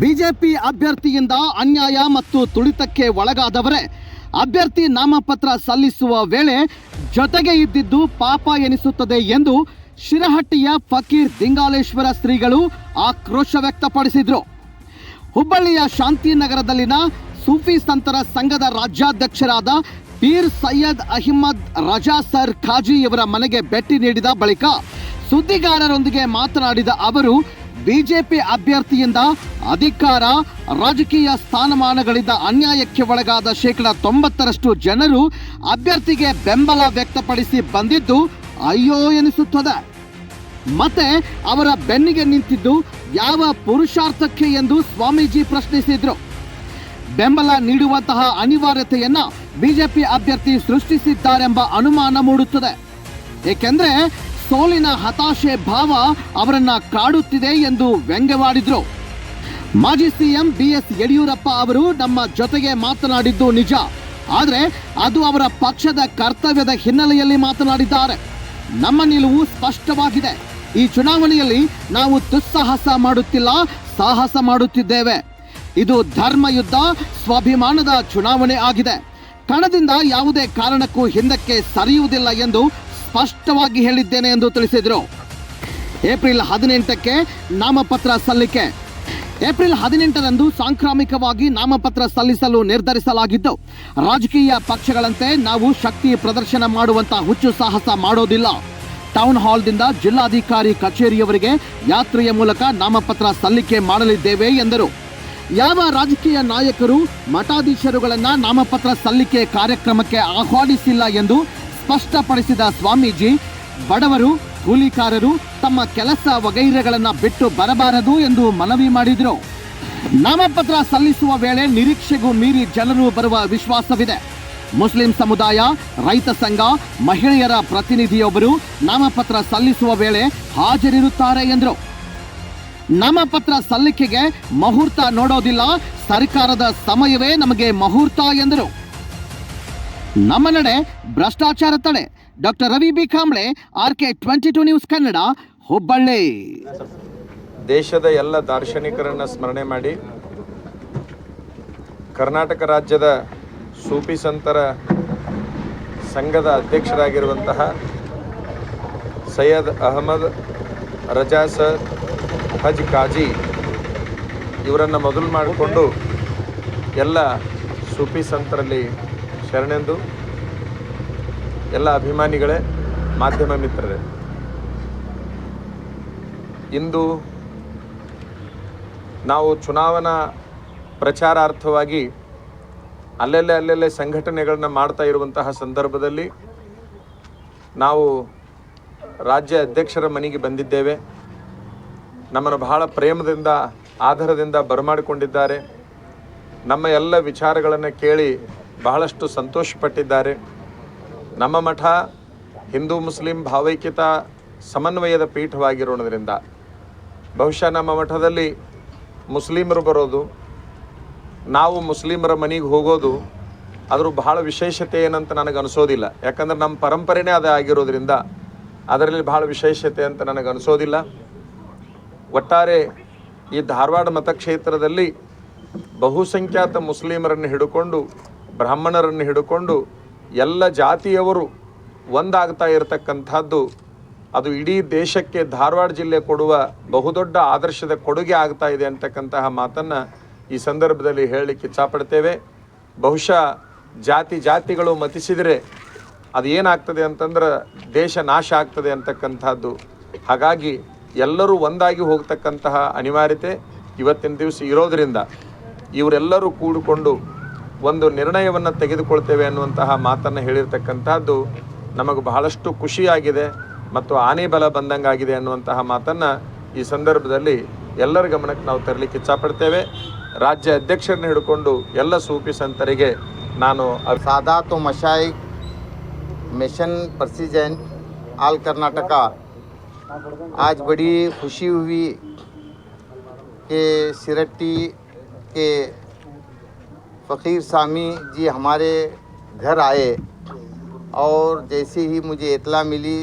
BJP ಅಭ್ಯರ್ಥಿಯಿಂದ ಅನ್ಯಾಯ ಮತ್ತು ತುಳಿತಕ್ಕೆ ಒಳಗಾದವರೇ, ಅಭ್ಯರ್ಥಿ ನಾಮಪತ್ರ ಸಲ್ಲಿಸುವ ವೇಳೆ ಜೊತೆಗೆ ಇದ್ದಿದ್ದು ಪಾಪ ಎನಿಸುತ್ತದೆ ಎಂದು ಶಿರಹಟ್ಟಿಯ ಫಕೀರ್ ದಿಂಗಾಲೇಶ್ವರ ಶ್ರೀಗಳು ಆಕ್ರೋಶ ವ್ಯಕ್ತಪಡಿಸಿದರು. ಹುಬ್ಬಳ್ಳಿಯ ಶಾಂತಿನಗರದಲ್ಲಿನ ಸೂಫಿ ಸಂತರ ಸಂಘದ ರಾಜ್ಯಾಧ್ಯಕ್ಷರಾದ ಪೀರ್ ಸೈಯದ್ ಅಹಿಮದ್ ರಜಾ ಸರ್ ಖಾಜಿ ಇವರ ಮನೆಗೆ ಭೇಟಿ ನೀಡಿದ ಬಳಿಕ ಸುದ್ದಿಗಾರರೊಂದಿಗೆ ಮಾತನಾಡಿದ ಅವರು ಬಿಜೆಪಿ ಅಭ್ಯರ್ಥಿಯಿಂದ ಅಧಿಕಾರ, ರಾಜಕೀಯ ಸ್ಥಾನಮಾನಗಳಿಂದ ಅನ್ಯಾಯಕ್ಕೆ ಒಳಗಾದ ಶೇಕಡ ತೊಂಬತ್ತರಷ್ಟು ಜನರು ಅಭ್ಯರ್ಥಿಗೆ ಬೆಂಬಲ ವ್ಯಕ್ತಪಡಿಸಿ ಬಂದಿದ್ದು ಅಯ್ಯೋ ಎನಿಸುತ್ತದೆ. ಮತ್ತೆ ಅವರ ಬೆನ್ನಿಗೆ ನಿಂತಿದ್ದು ಯಾವ ಪುರುಷಾರ್ಥಕ್ಕೆ ಎಂದು ಸ್ವಾಮೀಜಿ ಪ್ರಶ್ನಿಸಿದ್ರು. ಬೆಂಬಲ ನೀಡುವಂತಹ ಅನಿವಾರ್ಯತೆಯನ್ನ ಬಿಜೆಪಿ ಅಭ್ಯರ್ಥಿ ಸೃಷ್ಟಿಸಿದ್ದಾರೆಂಬ ಅನುಮಾನ ಮೂಡುತ್ತದೆ. ಏಕೆಂದ್ರೆ ಸೋಲಿನ ಹತಾಶೆ ಭಾವ ಅವರನ್ನ ಕಾಡುತ್ತಿದೆ ಎಂದು ವ್ಯಂಗ್ಯವಾಡಿದ್ರು. ಮಾಜಿ ಸಿಎಂ ಬಿ ಎಸ್ ಯಡಿಯೂರಪ್ಪ ಅವರು ನಮ್ಮ ಜೊತೆಗೆ ಮಾತನಾಡಿದ್ದು ನಿಜ. ಆದರೆ ಅದು ಅವರ ಪಕ್ಷದ ಕರ್ತವ್ಯದ ಹಿನ್ನೆಲೆಯಲ್ಲಿ ಮಾತನಾಡಿದ್ದಾರೆ. ನಮ್ಮ ನಿಲುವು ಸ್ಪಷ್ಟವಾಗಿದೆ. ಈ ಚುನಾವಣೆಯಲ್ಲಿ ನಾವು ದುಸ್ಸಾಹಸ ಮಾಡುತ್ತಿಲ್ಲ, ಸಾಹಸ ಮಾಡುತ್ತಿದ್ದೇವೆ. ಇದು ಧರ್ಮ ಯುದ್ಧ ಸ್ವಾಭಿಮಾನದ ಚುನಾವಣೆ ಆಗಿದೆ. ಕಣದಿಂದ ಯಾವುದೇ ಕಾರಣಕ್ಕೂ ಹಿಂದಕ್ಕೆ ಸರಿಯುವುದಿಲ್ಲ ಎಂದು ಸ್ಪಷ್ಟವಾಗಿ ಹೇಳಿದ್ದೇನೆ ಎಂದು ತಿಳಿಸಿದರು. ಏಪ್ರಿಲ್ ಹದಿನೆಂಟಕ್ಕೆ ನಾಮಪತ್ರ ಸಲ್ಲಿಕೆ. ಏಪ್ರಿಲ್ ಹದಿನೆಂಟರಂದು ಸಾಂಕ್ರಾಮಿಕವಾಗಿ ನಾಮಪತ್ರ ಸಲ್ಲಿಸಲು ನಿರ್ಧರಿಸಲಾಗಿದ್ದು, ರಾಜಕೀಯ ಪಕ್ಷಗಳಂತೆ ನಾವು ಶಕ್ತಿ ಪ್ರದರ್ಶನ ಮಾಡುವಂತಹ ಹುಚ್ಚು ಸಾಹಸ ಮಾಡೋದಿಲ್ಲ. ಟೌನ್ ಹಾಲ್ದಿಂದ ಜಿಲ್ಲಾಧಿಕಾರಿ ಕಚೇರಿಯವರಿಗೆ ಯಾತ್ರೆಯ ಮೂಲಕ ನಾಮಪತ್ರ ಸಲ್ಲಿಕೆ ಮಾಡಲಿದ್ದೇವೆ ಎಂದರು. ಯಾವ ರಾಜಕೀಯ ನಾಯಕರು ಮಠಾಧೀಶರುಗಳನ್ನು ನಾಮಪತ್ರ ಸಲ್ಲಿಕೆ ಕಾರ್ಯಕ್ರಮಕ್ಕೆ ಆಹ್ವಾನಿಸಿಲ್ಲ ಎಂದು ಸ್ಪಷ್ಟಪಡಿಸಿದ ಸ್ವಾಮೀಜಿ, ಬಡವರು, ಕೂಲಿಕಾರರು ತಮ್ಮ ಕೆಲಸ ವಗೈರೆಗಳನ್ನ ಬಿಟ್ಟು ಬರಬಾರದು ಎಂದು ಮನವಿ ಮಾಡಿದರು. ನಾಮಪತ್ರ ಸಲ್ಲಿಸುವ ವೇಳೆ ನಿರೀಕ್ಷೆಗೂ ಮೀರಿ ಜನರು ಬರುವ ವಿಶ್ವಾಸವಿದೆ. ಮುಸ್ಲಿಂ ಸಮುದಾಯ, ರೈತ ಸಂಘ, ಮಹಿಳೆಯರ ಪ್ರತಿನಿಧಿಯೊಬ್ಬರು ನಾಮಪತ್ರ ಸಲ್ಲಿಸುವ ವೇಳೆ ಹಾಜರಿರುತ್ತಾರೆ ಎಂದರು. ನಾಮಪತ್ರ ಸಲ್ಲಿಕೆಗೆ ಮುಹೂರ್ತ ನೋಡೋದಿಲ್ಲ, ಸರ್ಕಾರದ ಸಮಯವೇ ನಮಗೆ ಮುಹೂರ್ತ ಎಂದರು. ನಮ್ಮ ನಡೆ ಭ್ರಷ್ಟಾಚಾರ ತಡೆ. Doctor Ravi B Kamble R K twenty two news Kannada, Hubballi. ದೇಶದ ಎಲ್ಲ ದಾರ್ಶನಿಕರನ್ನು ಸ್ಮರಣೆ ಮಾಡಿ, ಕರ್ನಾಟಕ ರಾಜ್ಯದ ಸೂಫಿ ಸಂತರ ಸಂಘದ ಅಧ್ಯಕ್ಷರಾಗಿರುವಂತಹ ಸೈಯದ್ ಅಹಮದ್ ರಜಾ ಸರ್, ಹಜ್ ಕಾಜಿ, ಇವರನ್ನು ಮೊದಲು ಮಾಡಿಕೊಂಡು ಎಲ್ಲ ಸೂಫಿ ಸಂತರಲ್ಲಿ ಶರಣೆಂದು ಎಲ್ಲ ಅಭಿಮಾನಿಗಳೇ, ಮಾಧ್ಯಮ ಮಿತ್ರರೇ. ಇಂದು ನಾವು ಚುನಾವಣಾ ಪ್ರಚಾರಾರ್ಥವಾಗಿ ಅಲ್ಲಲ್ಲೇ ಅಲ್ಲಲ್ಲೇ ಸಂಘಟನೆಗಳನ್ನ ಮಾಡ್ತಾ ಇರುವಂತಹ ಸಂದರ್ಭದಲ್ಲಿ ನಾವು ರಾಜ್ಯ ಅಧ್ಯಕ್ಷರ ಮನೆಗೆ ಬಂದಿದ್ದೇವೆ. ನಮ್ಮನ್ನು ಬಹಳ ಪ್ರೇಮದಿಂದ ಆಧಾರದಿಂದ ಬರಮಾಡಿಕೊಂಡಿದ್ದಾರೆ. ನಮ್ಮ ಎಲ್ಲ ವಿಚಾರಗಳನ್ನು ಕೇಳಿ ಬಹಳಷ್ಟು ಸಂತೋಷಪಟ್ಟಿದ್ದಾರೆ. ನಮ್ಮ ಮಠ ಹಿಂದೂ ಮುಸ್ಲಿಂ ಭಾವೈಕ್ಯತಾ ಸಮನ್ವಯದ ಪೀಠವಾಗಿರೋದ್ರಿಂದ ಬಹುಶಃ ನಮ್ಮ ಮಠದಲ್ಲಿ ಮುಸ್ಲಿಮರು ಬರೋದು, ನಾವು ಮುಸ್ಲಿಮರ ಮನೆಗೆ ಹೋಗೋದು ಅದ್ರ ಬಹಳ ವಿಶೇಷತೆ ಏನಂತ ನನಗೆ ಅನಿಸೋದಿಲ್ಲ. ಯಾಕಂದ್ರೆ ನಮ್ಮ ಪರಂಪರೆನೇ ಅದೇ ಆಗಿರೋದ್ರಿಂದ ಅದರಲ್ಲಿ ಬಹಳ ವಿಶೇಷತೆ ಅಂತ ನನಗೆ ಅನಿಸೋದಿಲ್ಲ. ಒಟ್ಟಾರೆ ಈ ಧಾರವಾಡ ಮತಕ್ಷೇತ್ರದಲ್ಲಿ ಬಹುಸಂಖ್ಯಾತ ಮುಸ್ಲಿಮರನ್ನು ಹಿಡ್ಕೊಂಡು ಬ್ರಾಹ್ಮಣರನ್ನು ಹಿಡ್ಕೊಂಡು ಎಲ್ಲ ಜಾತಿಯವರು ಒಂದಾಗ್ತಾ ಇರತಕ್ಕಂಥದ್ದು, ಅದು ಇಡೀ ದೇಶಕ್ಕೆ ಧಾರವಾಡ ಜಿಲ್ಲೆ ಕೊಡುವ ಬಹುದೊಡ್ಡ ಆದರ್ಶದ ಕೊಡುಗೆ ಆಗ್ತಾ ಇದೆ ಅಂತಕ್ಕಂತಹ ಮಾತನ್ನು ಈ ಸಂದರ್ಭದಲ್ಲಿ ಹೇಳಲಿಕ್ಕೆ ಇಚ್ಛಾಪಡ್ತೇವೆ. ಬಹುಶಃ ಜಾತಿ ಜಾತಿಗಳು ಮತಿಸಿದರೆ ಅದು ಏನಾಗ್ತದೆ ಅಂತಂದ್ರೆ ದೇಶ ನಾಶ ಆಗ್ತದೆ ಅಂತಕ್ಕಂಥದ್ದು. ಹಾಗಾಗಿ ಎಲ್ಲರೂ ಒಂದಾಗಿ ಹೋಗ್ತಕ್ಕಂತಹ ಅನಿವಾರ್ಯತೆ ಇವತ್ತಿನ ದಿವಸ ಇರೋದರಿಂದ ಇವರೆಲ್ಲರೂ ಕೂಡಿಕೊಂಡು ಒಂದು ನಿರ್ಣಯವನ್ನು ತೆಗೆದುಕೊಳ್ತೇವೆ ಅನ್ನುವಂತಹ ಮಾತನ್ನು ಹೇಳಿರ್ತಕ್ಕಂಥದ್ದು ನಮಗೆ ಬಹಳಷ್ಟು ಖುಷಿಯಾಗಿದೆ ಮತ್ತು ಆನೆ ಬಲ ಬಂದಂಗಾಗಿದೆ ಅನ್ನುವಂತಹ ಮಾತನ್ನು ಈ ಸಂದರ್ಭದಲ್ಲಿ ಎಲ್ಲರ ಗಮನಕ್ಕೆ ನಾವು ತರಲಿಕ್ಕೆ ಇಚ್ಛಪಡ್ತೇವೆ ರಾಜ್ಯ ಅಧ್ಯಕ್ಷರನ್ನ ಹಿಡ್ಕೊಂಡು ಎಲ್ಲ ಸೂಫಿ ಸಂತರಿಗೆ ನಾನು ಅಭಿ- सादात व मशाइक मिशन प्रेसिडेंट आल कर्नाटका आज बड़ी खुशी हुई कि सिरट्टी के फ़कीर सामी जी हमारे घर आए और जैसे ही मुझे इतला मिली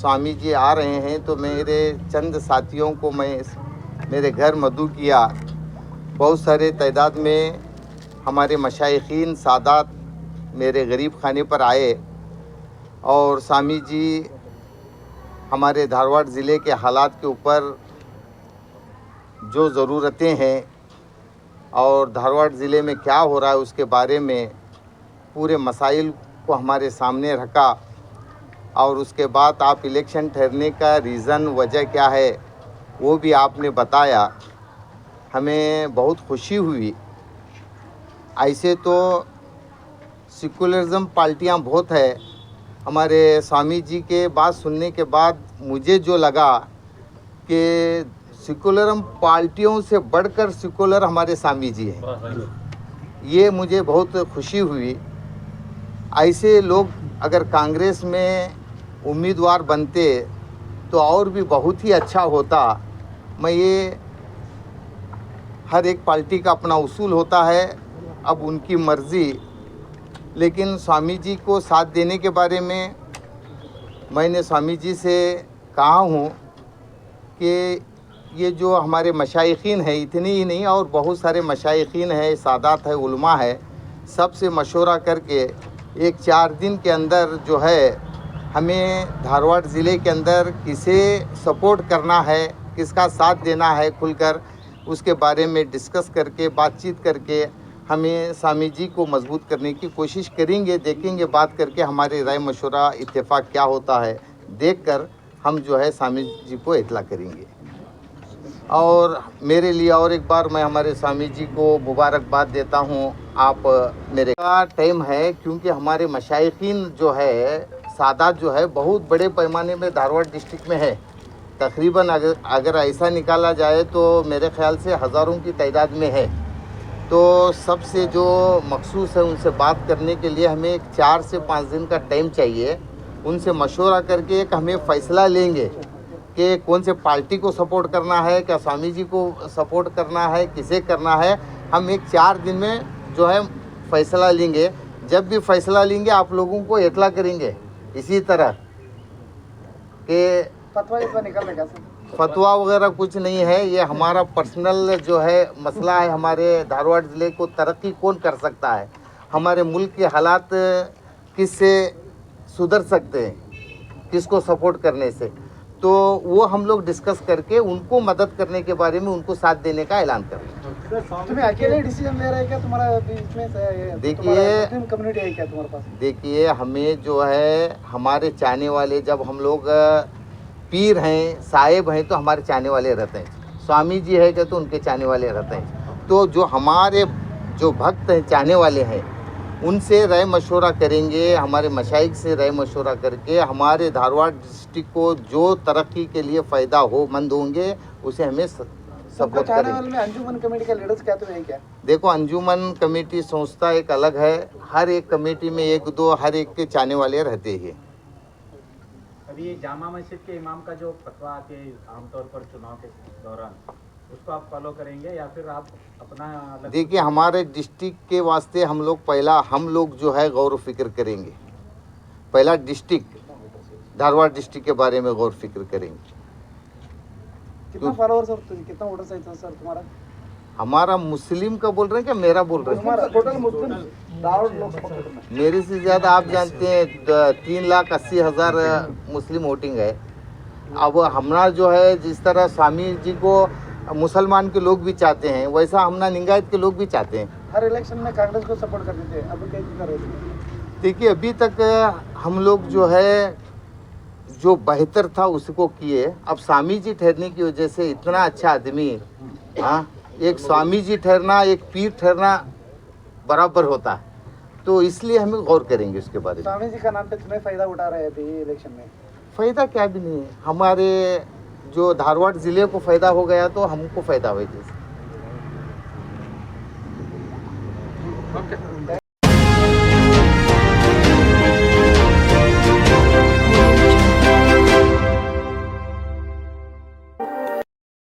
स्वामी जी आ रहे हैं तो मेरे चंद साथियों को मैं मेरे घर मधु किया। बहुत सारे तादाद में हमारे मशाइन सादात मेरे गरीब खाने पर आए और स्वामी जी हमारे धारवाड़ ज़िले के हालात के ऊपर जो ज़रूरतें हैं और धारवाड़ ज़िले में क्या हो रहा है उसके बारे में पूरे मसाइल को हमारे सामने रखा और उसके बाद आप इलेक्शन ठहरने का रीज़न, वजह क्या है, वो भी आपने बताया। हमें बहुत खुशी हुई। ऐसे तो सेकुलरिज्म पार्टियाँ बहुत है। हमारे स्वामी जी के बात सुनने के बाद मुझे जो लगा कि सेकुलरम पार्टियों से बढ़कर सिकुलर हमारे स्वामी जी हैं। ये मुझे बहुत खुशी हुई। ऐसे लोग अगर कांग्रेस में उम्मीदवार बनते तो और भी बहुत ही अच्छा होता। मैं ये हर एक पार्टी का अपना उसूल होता है अब उनकी मर्ज़ी। लेकिन स्वामी जी को साथ देने के बारे में मैंने स्वामी जी से कहा हूँ कि ये जो हमारे मशाइन हैं, इतने ही नहीं, और बहुत सारे मशाइन हैं, सादात है, उलमा है, सबसे मशवरा करके एक चार दिन के अंदर जो है, हमें धारवाड़ ज़िले के अंदर किसे सपोर्ट करना है, किसका साथ देना है खुलकर, उसके बारे में डिस्कस करके, बातचीत करके हमें स्वामी जी को मज़बूत करने की कोशिश करेंगे, देखेंगे, बात करके हमारे राय मशवरा इत्तेफाक क्या होता है, देखकर हम जो है स्वामी जी को इतला करेंगे। और मेरे लिए और एक बार मैं हमारे स्वामी जी को मुबारकबाद देता हूँ। आप मेरे का टाइम है, क्योंकि हमारे मशाइन जो है, सादात जो है, बहुत बड़े पैमाने में धारवाड़ डिस्ट्रिक्ट में है। तकरीबन अगर अगर ऐसा निकाला जाए तो मेरे ख्याल से हज़ारों की तादाद में है। तो सबसे जो मखसूस है उनसे बात करने के लिए हमें एक चार से पाँच दिन का टाइम चाहिए। उनसे मशवरा करके एक हमें फ़ैसला लेंगे। कि कौन से पार्टी को सपोर्ट करना है क्या स्वामी जी को सपोर्ट करना है किसे करना है हम एक चार दिन में जो है फ़ैसला लेंगे। जब भी फ़ैसला लेंगे आप लोगों को इतला करेंगे। इसी तरह कि फतवा फतवा वगैरह कुछ नहीं है। ये हमारा पर्सनल जो है मसला है हमारे धारवाड़ ज़िले को तरक्की कौन कर सकता है? हमारे मुल्क के हालात किससे सुधर सकते हैं? किसको सपोर्ट करने से? तो वो हम लोग डिस्कस करके उनको मदद करने के बारे में उनको साथ देने का ऐलान करें तुम्हें अकेले डिसीज़न ले रहे हैं क्या? तुम्हारा बीच देखिए- कम्युनिटी है क्या तुम्हारे पास? देखिए हमें जो है हमारे चाहने वाले जब हम लोग पीर हैं साहेब हैं तो हमारे चाहने वाले रहते हैं। स्वामी जी है क्या तो उनके चाहने वाले रहते हैं। तो जो हमारे जो भक्त हैं चाहने वाले हैं उनसे राय मशवरा करेंगे हमारे मशाइक से राय मशवरा करके हमारे धारवाड़ डिस्ट्रिक्ट को जो तरक्की के लिए फ़ायदा हो मंद होंगे उसे हमें सपोर्ट करेंगे। अंजुमन कमेटी का लीडर्स क्या तुम्हें है क्या? देखो अंजुमन कमेटी संस्था एक अलग है हर एक कमेटी में एक दो हर एक के चाहने वाले रहते हैं। अभी जामा मस्जिद के इमाम का जो फतवा आती है आमतौर पर चुनाव के दौरान उसको आप फॉलो करेंगे या फिर आप अपना अलग देखिए हमारे डिस्ट्रिक्ट के वास्ते हम लोग पहला हम लोग जो है गौर फ़िक्र करेंगे। पहला डिस्ट्रिक्ट धारवाड़ डिस्ट्रिक्ट के बारे में गौर फ़िक्र करेंगे। कितना फॉलोअर्स और तुझे कितना वोटर्स है सर तुम्हारा? हमारा मुस्लिम का बोल रहे हैं क्या? मेरा बोल रहे हैं। टोटल मुस्लिम है। मेरे से ज़्यादा आप जानते हैं तीन लाख अस्सी हज़ार मुस्लिम वोटिंग है। अब हमारा जो है जिस तरह स्वामी जी को मुसलमान के लोग भी चाहते हैं वैसा हमना निंगायत के लोग भी चाहते हैं। हर इलेक्शन में कांग्रेस को सपोर्ट करते थे अब कैसे कर रहे देखिए अभी तक हम लोग जो है जो बेहतर था उसको किए। अब स्वामी जी ठहरने की वजह से इतना अच्छा आदमी हाँ एक स्वामी जी ठहरना एक पीर ठहरना बराबर होता। है तो इसलिए हमें गौर करेंगे उसके बारे में। स्वामी जी का नाम पे तुम्हें फ़ायदा उठा रहे थे ये इलेक्शन में। फ़ायदा क्या भी नहीं है। हमारे जो धारवाड़ ज़िले को फ़ायदा हो गया तो हमको फ़ायदा हो